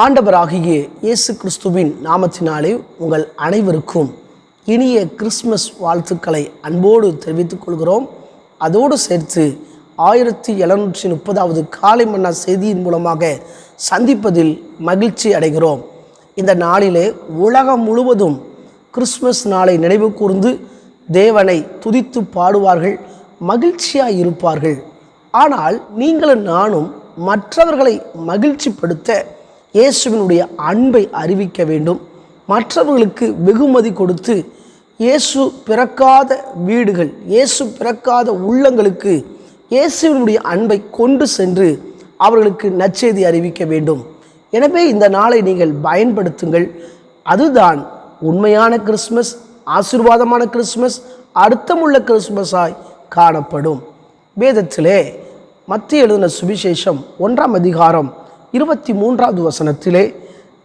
ஆண்டவராகிய இயேசு கிறிஸ்துவின் நாமத்தினாலே உங்கள் அனைவருக்கும் இனிய கிறிஸ்மஸ் வாழ்த்துக்களை அன்போடு தெரிவித்துக் கொள்கிறோம். அதோடு சேர்த்து ஆயிரத்தி எழுநூற்றி முப்பதாவது காலை மன்னா செய்தியின் மூலமாக சந்திப்பதில் மகிழ்ச்சி அடைகிறோம். இந்த நாளிலே உலகம் முழுவதும் கிறிஸ்மஸ் நாளை நினைவு கூர்ந்து தேவனை துதித்து பாடுவார்கள் மகிழ்ச்சியாக இருப்பார்கள். ஆனால் நீங்களும் நானும் மற்றவர்களை மகிழ்ச்சிப்படுத்த இயேசுவினுடைய அன்பை அறிவிக்க வேண்டும். மற்றவர்களுக்கு வெகுமதி கொடுத்து இயேசு பிறக்காத வீடுகள் இயேசு பிறக்காத உள்ளங்களுக்கு இயேசுவினுடைய அன்பை கொண்டு சென்று அவர்களுக்கு நச்செய்தி அறிவிக்க வேண்டும். எனவே இந்த நாளை நீங்கள் பயன்படுத்துங்கள். அதுதான் உண்மையான கிறிஸ்மஸ் ஆசீர்வாதமான கிறிஸ்மஸ் அர்த்தமுள்ள கிறிஸ்மஸாய் காணப்படும். வேதத்திலே மத்திய எழுதின சுவிசேஷம் ஒன்றாம் அதிகாரம் இருபத்தி மூன்றாவது வசனத்திலே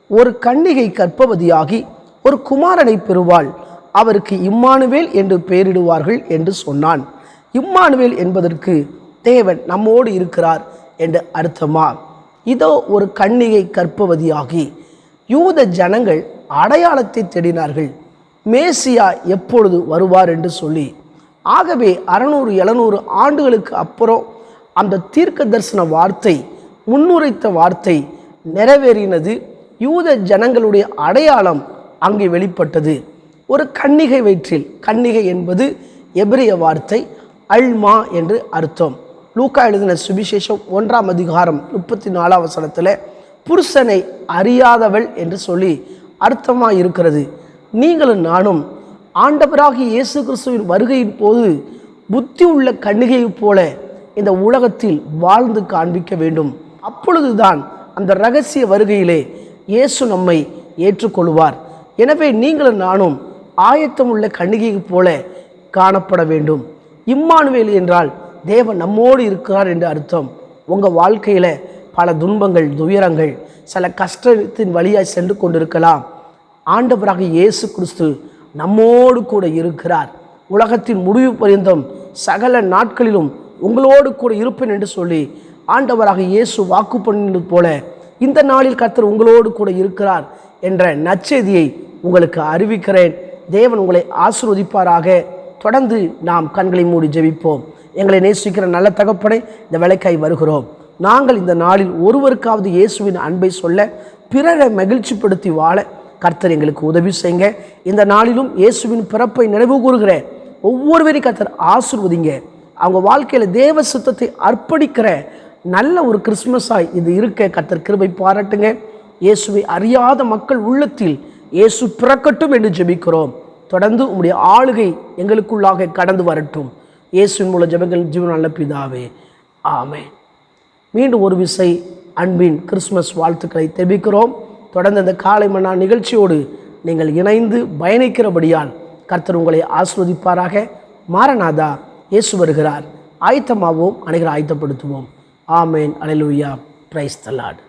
ஒரு கன்னிகை கற்பவதியாகி ஒரு குமாரனை பெறுவாள். அவருக்கு இம்மானுவேல் என்று பெயரிடுவார்கள் என்று சொன்னான். இம்மானுவேல் என்பதற்கு தேவன் நம்மோடு இருக்கிறார் என்று அர்த்தமா? இதோ ஒரு கன்னிகை கற்பவதியாகி யூத ஜனங்கள் அடையாளத்தை தேடினார்கள். மேசியா எப்பொழுது வருவார் என்று சொல்லி ஆகவே அறநூறு எழுநூறு ஆண்டுகளுக்கு அப்புறம் அந்த தீர்க்க தரிசன வார்த்தை முன்னுரைத்த வார்த்தை நிறைவேறினது யூத ஜனங்களுடைய அடையாளம் அங்கே வெளிப்பட்டது. ஒரு கன்னிகை வயிற்றில் கன்னிகை என்பது எபிரிய வார்த்தை அல்மா என்று அர்த்தம். லூக்கா எழுதின சுவிசேஷம் ஒன்றாம் அதிகாரம் முப்பத்தி நாலாம் வசனத்தில் புருஷனை அறியாதவள் என்று சொல்லி அர்த்தமாக இருக்கிறது. நீங்களும் நானும் ஆண்டவராகி இயேசு கிறிஸ்துவின் வருகையின் போது புத்தி உள்ள கன்னிகையைப் போல இந்த உலகத்தில் வாழ்ந்து காண்பிக்க வேண்டும். அப்பொழுதுதான் அந்த ரகசிய வருகையிலே இயேசு நம்மை ஏற்றுக்கொள்வார். எனவே நீங்களும் நானும் ஆயத்தம் உள்ள கண்ணிகை போல காணப்பட வேண்டும். இம்மானுவேல் என்றால் தேவன் நம்மோடு இருக்கிறார் என்று அர்த்தம். உங்கள் வாழ்க்கையில் பல துன்பங்கள் துயரங்கள் சில கஷ்டத்தின் வழியாய் சென்று கொண்டிருக்கலாம். ஆண்டவராக இயேசு கிறிஸ்து நம்மோடு கூட இருக்கிறார். உலகத்தின் முடிவு பரியந்தம் சகல நாட்களிலும் உங்களோடு கூட இருப்பேன் என்று சொல்லி ஆண்டவராக இயேசு வாக்கு பண்ணினது போல இந்த நாளில் கர்த்தர் உங்களோடு கூட இருக்கிறார் என்ற நற்செய்தியை உங்களுக்கு அறிவிக்கிறேன். தேவன் உங்களை ஆசிர்வதிப்பாராக. தொடர்ந்து நாம் கண்களை மூடி ஜெபிப்போம். எங்களை நேசிக்கிற நல்ல தகப்பனை இந்த வேலைக்காய் வருகிறோம். நாங்கள் இந்த நாளில் ஒருவருக்காவது இயேசுவின் அன்பை சொல்ல பிறரை மகிழ்ச்சிப்படுத்தி வாழ கர்த்தர் எங்களுக்கு உதவி செய்யுங்க. இந்த நாளிலும் இயேசுவின் பிறப்பை நினைவு கூறுகிற ஒவ்வொருவரையும் கர்த்தர் ஆசிர்வதிங்க. அவங்க வாழ்க்கையில் தேவ சுத்தத்தை அர்ப்பணிக்கிற நல்ல ஒரு கிறிஸ்மஸாய் இது இருக்க கர்த்தர் கிருபை பாராட்டுங்க. இயேசுவை அறியாத மக்கள் உள்ளத்தில் இயேசு பிறக்கட்டும் என்று ஜெபிக்கிறோம். தொடர்ந்து உங்களுடைய ஆளுகை எங்களுக்குள்ளாக கடந்து வரட்டும். இயேசுவின் மூல ஜெபங்கள் ஜீவன் நல்ல பிதாவே. ஆமே மீண்டும் ஒரு விசை அன்பின் கிறிஸ்மஸ் வாழ்த்துக்களை தெரிவிக்கிறோம். தொடர்ந்து அந்த காலை மன்னா நிகழ்ச்சியோடு நீங்கள் இணைந்து பயணிக்கிறபடியால் கர்த்தர் உங்களை ஆஸ்வதிப்பாராக. மாரநாதா இயேசு வருகிறார். ஆயத்தமாவோம் அனைகளை ஆயத்தப்படுத்துவோம். ஆமேன் அலைலுயா பிரைஸ் தல்லாடு